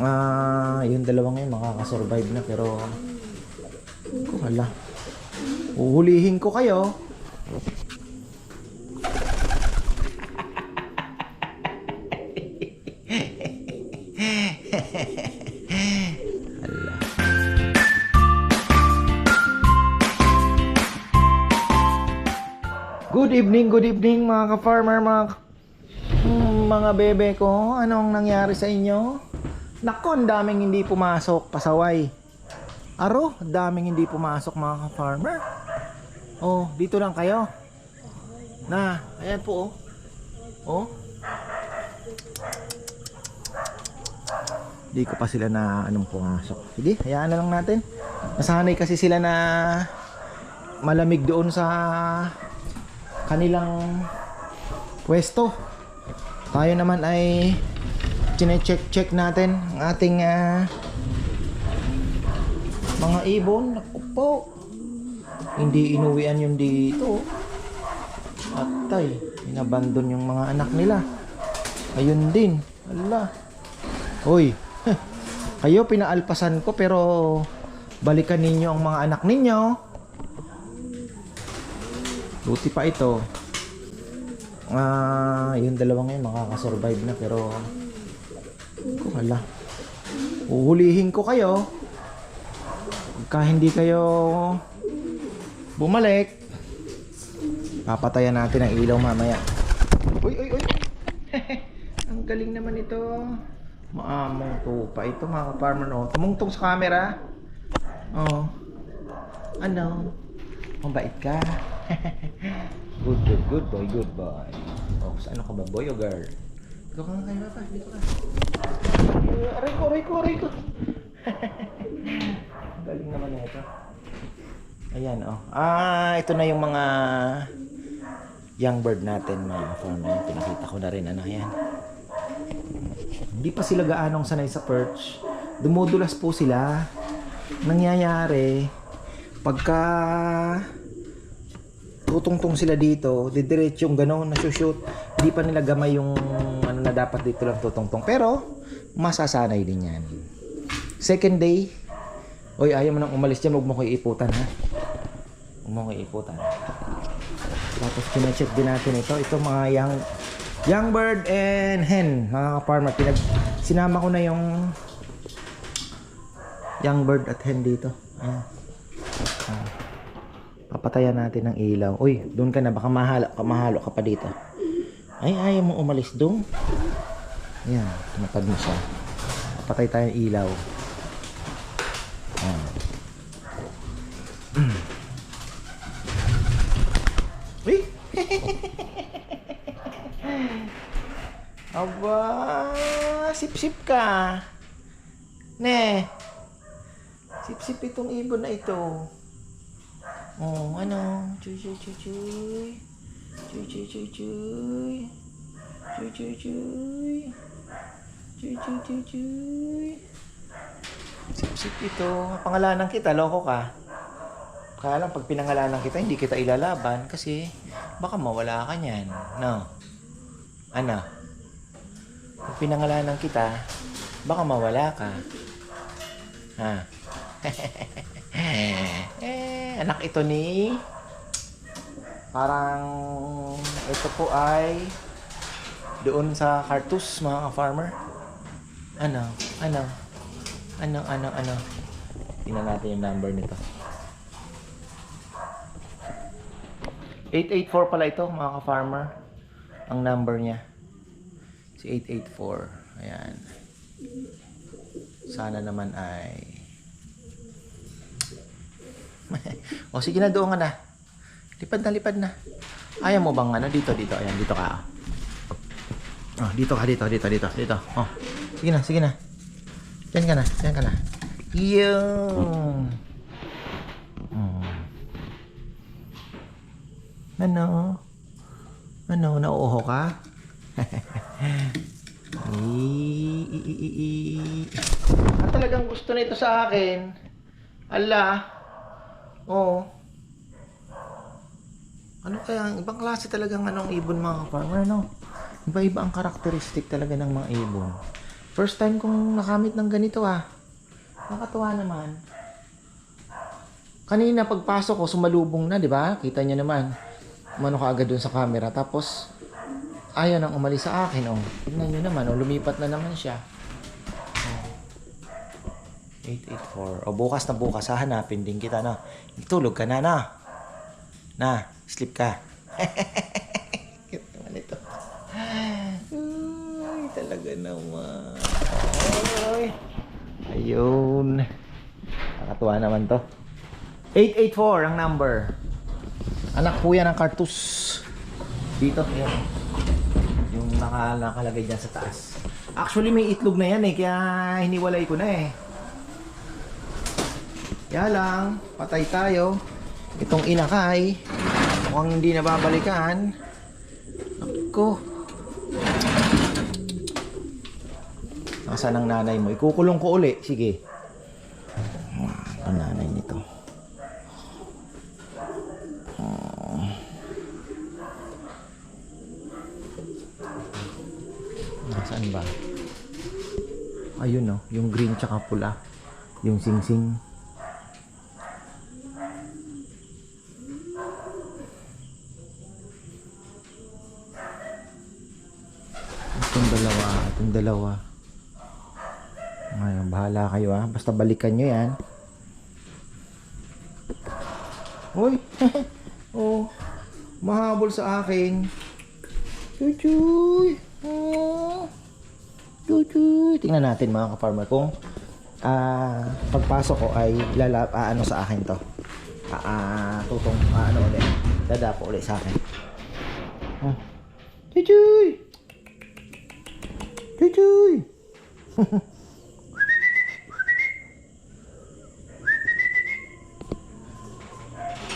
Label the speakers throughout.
Speaker 1: Ah, yung dalawa ngayon makakasurvive na pero kung hala. Uhulihin ko kayo. Good evening, good evening mga ka-farmer, mga mga bebe ko. Anong nangyari sa inyo? Nako, ang daming hindi pumasok, pasaway. Aro, daming hindi pumasok mga ka-farmer. Oh, dito lang kayo. Na, ayan po oh. Oh. Di ko pa sila na anong pumasok. Sige, hayaan na lang natin. Nasanay kasi sila na malamig doon sa kanilang pwesto. Tayo naman ay chine-check-check natin ang ating ah, mga ibon. Naku po. Hindi inuwian yung dito. Atay, inabandon yung mga anak nila. Ayun din. Ala. Hoy. Kayo pinaalpasan ko pero balikan ninyo ang mga anak ninyo. Buti pa ito. Ah, yung dalawa ngayon makakasurvive na pero hala. Uhulihin ko kayo. Pagka hindi kayo bumalik, papatayan natin ang ilaw mamaya. Uy, uy, uy. ang galing naman ito. Maamong tupa ito mga farmer no. Tumungtong sa camera. Oh. Ano? Mabait ka. good, good, good boy, good boy. Oh, sa ano ka ba, boy o girl? Dito ka nga kayo, pa. Dito ka. Ko, aray ko. Galing naman na ito. Ayan, oh. Ah, ito na yung mga young bird natin, mga farmer. Pinakita ko na rin, ano yan. Hindi pa sila gaanong sanay sa perch. Dumudulas po sila. Nangyayari, pagka tutungtong sila dito, didiretso yung gano'n, nasushoot, hindi pa nila gamay yung na dapat dito lang tutungtong. Pero, masasanay din yan. Second day, oy, ayaw mo nang umalis dyan, huwag mo ko iiputan ha. Huwag mo ko iiputan. Tapos kina-check din natin ito. Ito mga young, young bird and hen, mga farmer. Pinag, sinama ko na yung young bird at hen dito. Ayan. Papatayan natin ng ilaw. Uy, doon ka na. Baka mahalo ka, mahalo ka pa dito. Ay, ayaw mo umalis doon. Ayan, tinapad mo siya. Papatay tayo ng ilaw. Ayan. Uy! Aba, sip-sip ka. Ne. Sip-sip itong ibon na ito. Oh, ano? Chuy, chuy, chuy, chuy. Chuy, chuy, chuy, chuy. Chuy, chuy, chuy. Chuy, chuy, chuy, chuy. Sip-sip ito. Pangalanan kita, loko ka. Kaya lang, pag pinangalanan kita, hindi kita ilalaban kasi baka mawala ka niyan. No? Ano? Pag pinangalanan kita, baka mawala ka. Ha? eh, anak ito ni parang ito po ay doon sa Cartus mga farmer. Ano ano ano ano ano. Tingnan natin yung number nito. 884 pala ito mga ka-farmer. Ang number niya. Si 884 ayan. Sana naman ay o sige na doon ka na. Lipad na, lipad na. Ayaw mo bang ano dito, dito. Ayan, dito ka. Oh, dito ka, dito, dito, dito, dito. Oh, sige na, sige na. Diyan ka na, diyan ka na. Yung. Hmm. Ano? Ano, nauuho ka? I. Ah, talagang gusto nito sa akin. Ala. Oo. Ano kaya, ibang klase talagang anong ibon mga farmer, no? Iba-iba ang karakteristik talaga ng mga ibon. First time kong nakamit ng ganito ah. Nakatuwa naman. Kanina pagpasok ko, sumalubong na, di ba? Kita niyo naman. Umano ka agad dun sa camera. Tapos, ayaw nang umalis sa akin. Oh. Tignan niyo naman, oh, lumipat na naman siya. Oh. 884. O bukas na bukas, hahanapin din kita na. Tulog ka na, na. Na, sleep ka. Cute naman ito. Ay, talaga naman. Ay. Ayun. Nakatuwa naman to. 884 ang number. Anak yan ng cartus. Dito, yan. Yung naka, nakalagay dyan sa taas. Actually, may itlog na yan eh, kaya hiniwalay ko na eh. Kaya lang, patay tayo. Itong inakay, mukhang hindi nababalikan. Ako. Nasaan ang nanay mo? Ikukulong ko uli. Sige. Ang nanay nito. Oh. Nasaan ba? Ayun no, yung green tsaka pula. Yung singsing. Itong dalawa, itong dalawa. Ngayon, bahala kayo ah. Basta balikan nyo yan. Uy! oh, mahabol sa akin. Chuchuy! Oh. Chuchuy! Tingnan natin mga ka-farmer kung ah pagpasok ko ay lala, ah, ano sa akin to. Ah, ah, tutong, ah, ano ulit. Dadapo ulit sa akin. Chuchuy! Chuchuy!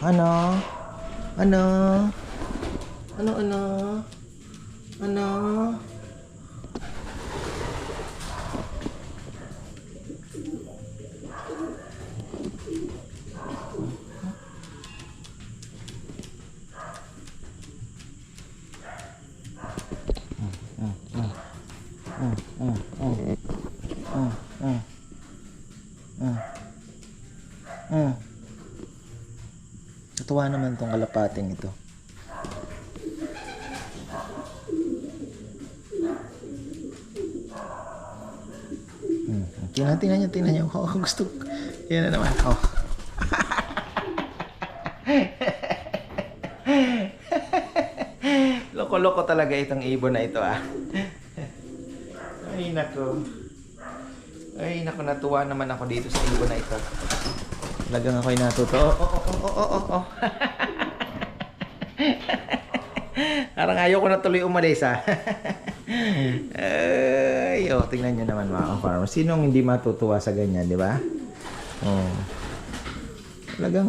Speaker 1: Ano? Ano? Ano, ano? Ano? Natuwa naman tong kalapating ito. Hmm. Tingnan, tingnan nyo, tingnan nyo. Oh, gusto. Yan na naman. Oh. Loko-loko talaga itong ibon na ito ah. Ay, nako. Ay, nako, natuwa naman ako dito sa ibon na ito. Talagang ako'y natuto. Oh, oh, oh, oh, oh, oh, oh. Parang ayaw ko na tuloy umalis ha. Ay, oh, tingnan nyo naman mga farmer. Sinong hindi matutuwa sa ganyan, di ba? Oh. Talagang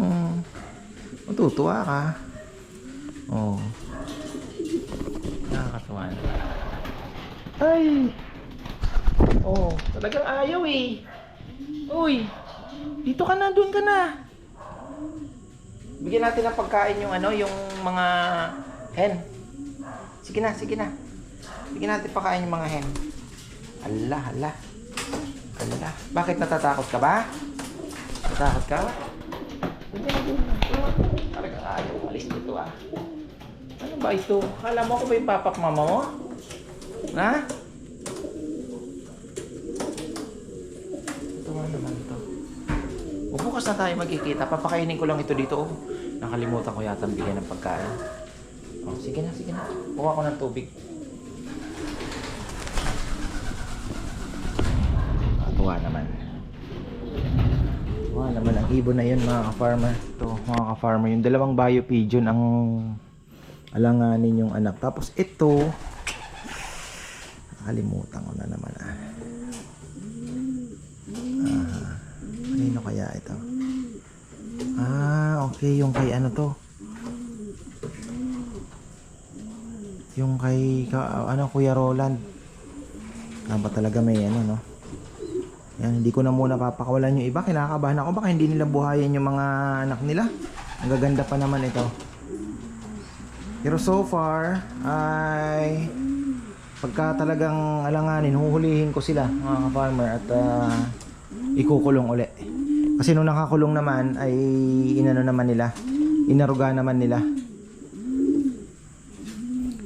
Speaker 1: matutuwa ka. Oh. Nakakatuwa na. Ay! Oh, talagang ayaw eh. Uy! Dito ka na, doon ka na. Bigyan natin ng pagkain yung ano, yung mga hen. Sige na, sige na. Bigyan natin pagkain yung mga hen. Allah, Allah. Allah. Bakit natatakot ka ba? Natatakot ka? Na. Talagang ayaw umalis dito ah. Ano ba ito? Kala mo ako ba yung papak mama mo? Na? Tuwa naman to. O bukas na tayo magkikita. Papakainin ko lang ito dito. Oh. Nakalimutan ko yata bigyan ng pagkain. Oh, sige na, sige na. Kuha ko ng tubig. Tuwa naman. Tuwa naman ang ibon na yun mga ka-farmer. Ito mga ka-farmer. Yung dalawang bio pigeon ang alanganin yung anak. Tapos ito, nakalimutan ko na naman ah. Ah, kanino kaya ito? Ah, okay. Yung kay ano to? Yung kay, ka, ano, Kuya Roland. Dapat talaga may ano, no? Yan, hindi ko na muna papakawalan yung iba. Kinakabahan ako. Baka hindi nila buhayin yung mga anak nila. Ang gaganda pa naman ito. Pero so far, ay Pagka talagang alanganin, huhulihin ko sila mga farmer at ah, ikukulong uli. Kasi nung nakakulong naman ay inano naman nila, inaruga naman nila.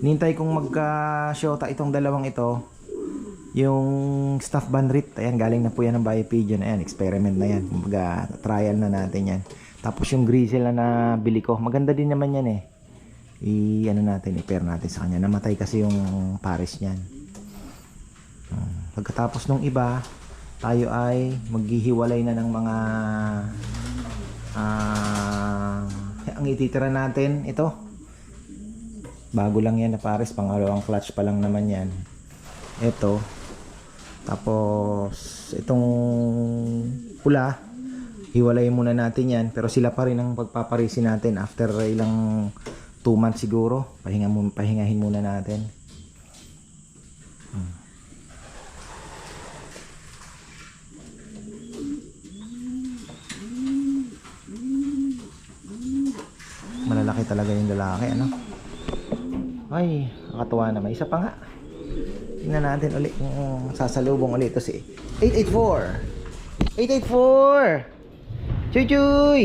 Speaker 1: Nintay kong magka-shota itong dalawang ito. Yung staff bandrit, ayan, galing na po yan ng Biopigeon. Ayan, experiment na yan. Kumbaga, trial na natin yan. Tapos yung grizzle na nabili ko, maganda din naman yan eh. I, ano natin, i-pair natin sa kanya. Namatay kasi yung pares niyan. Hmm. Pagkatapos nung iba, tayo ay maghihiwalay na ng mga ah ang ititira natin. Ito. Bago lang yan na pares pangalawang clutch pa lang naman yan. Ito. Tapos itong pula hiwalay muna natin yan. Pero sila pa rin ang pagpaparisin natin after ilang 2 months siguro. Pahinga pahingahin muna natin Hmm. malalaki talaga yung lalaki ano? Ay nakatuwa naman. Isa pa nga. Tingnan natin ulit yung sasalubong ulit ito si 884 884 Chuy Chuy!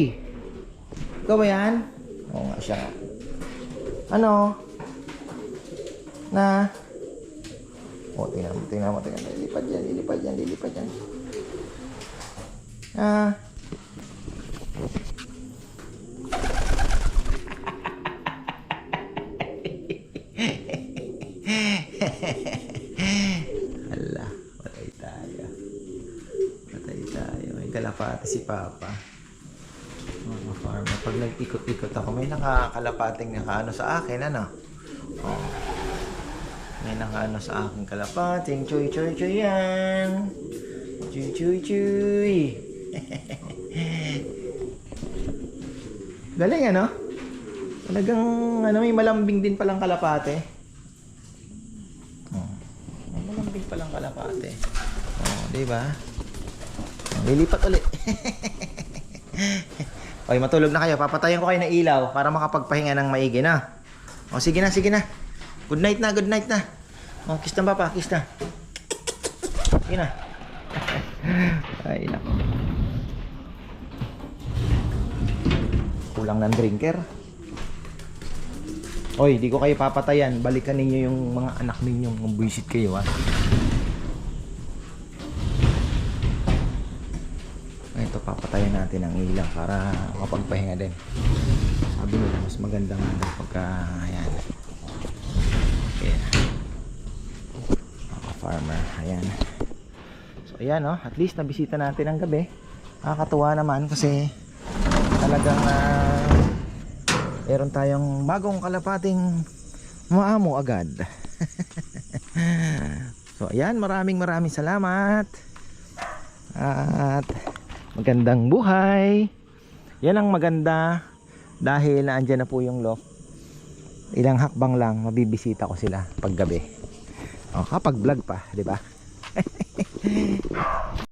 Speaker 1: Ikaw ba yan? oo nga siya. Nga ano? Na? Oh tingnan mo tingnan mo tingnan mo. Lilipad yan lilipad yan lilipad yan. Ah Hala, patay tayo. Patay tayo. May kalapati si Papa. Mga farmer. Pag nag-ikot-ikot ako, may nakakalapating nakaano sa akin, ano? Oh. May nakaano sa akin kalapating. Chuy, chuy, chuy yan. Chuy, chuy, chuy. Galing, ano? Talagang, ano, may malambing din palang kalapate. Oh. May malambing palang kalapate. Oh, di ba? Lilipat ulit. Oy, matulog na kayo. Papatayan ko kayo ng ilaw para makapagpahinga ng maigi na. O, sige na, sige na. Good night na, good night na. O, kiss na papa, kiss na. Sige na. Ay, nako. Kulang ng drinker. Oy, di ko kayo papatayan. Balikan ninyo yung mga anak ninyo. Kung buisit kayo, ha. Papatayan natin ang ilaw para makapagpahinga din. Sabi nila, mas maganda nga daw pagka, ayan. Ayan. Mga farmer, ayan. So, ayan, oh. At least, nabisita natin ang gabi. Nakakatuwa naman kasi talagang ah, meron tayong bagong kalapating maamo agad. so, ayan. Maraming maraming salamat. At magandang buhay. Yan ang maganda dahil naandyan na po yung loft. Ilang hakbang lang mabibisita ko sila paggabi. O, kapag vlog pa, di ba?